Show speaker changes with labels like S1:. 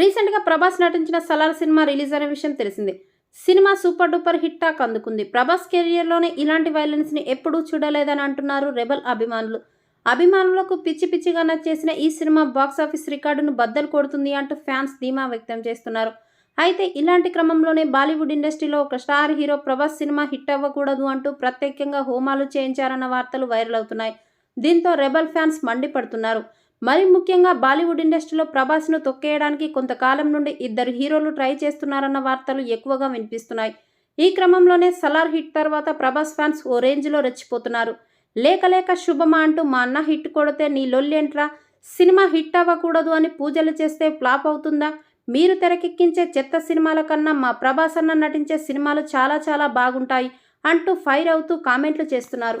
S1: రీసెంట్గా ప్రభాస్ నటించిన Salaar cinema release అనే విషయం తెలిసిందే. Cinema super duper hit talk అందుకుంది. ప్రభాస్ కెరియర్లోనే ఇలాంటి వైలెన్స్ని ఎప్పుడూ చూడలేదని అంటున్నారు రెబల్ అభిమానులు. అభిమానులకు పిచ్చి పిచ్చిగా నచ్చేసిన ఈ సినిమా బాక్సాఫీస్ రికార్డును బద్దలు కొడుతుంది అంటూ ఫ్యాన్స్ ధీమా వ్యక్తం చేస్తున్నారు. అయితే ఇలాంటి క్రమంలోనే బాలీవుడ్ ఇండస్ట్రీలో ఒక star hero Prabhas cinema hit అవ్వకూడదు అంటూ ప్రత్యేకంగా హోమాలు చేయించారన్న వార్తలు వైరల్ అవుతున్నాయి. దీంతో రెబల్ ఫ్యాన్స్ మండిపడుతున్నారు. మరి ముఖ్యంగా బాలీవుడ్ ఇండస్ట్రీలో ప్రభాస్ను తొక్కేయడానికి కొంతకాలం నుండి ఇద్దరు హీరోలు ట్రై చేస్తున్నారన్న వార్తలు ఎక్కువగా వినిపిస్తున్నాయి. ఈ క్రమంలోనే సలార్ హిట్ తర్వాత ప్రభాస్ ఫ్యాన్స్ ఓ రేంజ్లో రెచ్చిపోతున్నారు. లేక లేక శుభమా అంటూ మా అన్న హిట్ కొడితే నీ లొల్లేంట్రా సినిమా హిట్ అవ్వకూడదు అని పూజలు చేస్తే ఫ్లాప్ అవుతుందా? మీరు తెరకెక్కించే చెత్త సినిమాల కన్నా మా ప్రభాస్ అన్న నటించే సినిమాలు చాలా చాలా బాగుంటాయి అంటూ ఫైర్ అవుతూ కామెంట్లు చేస్తున్నారు.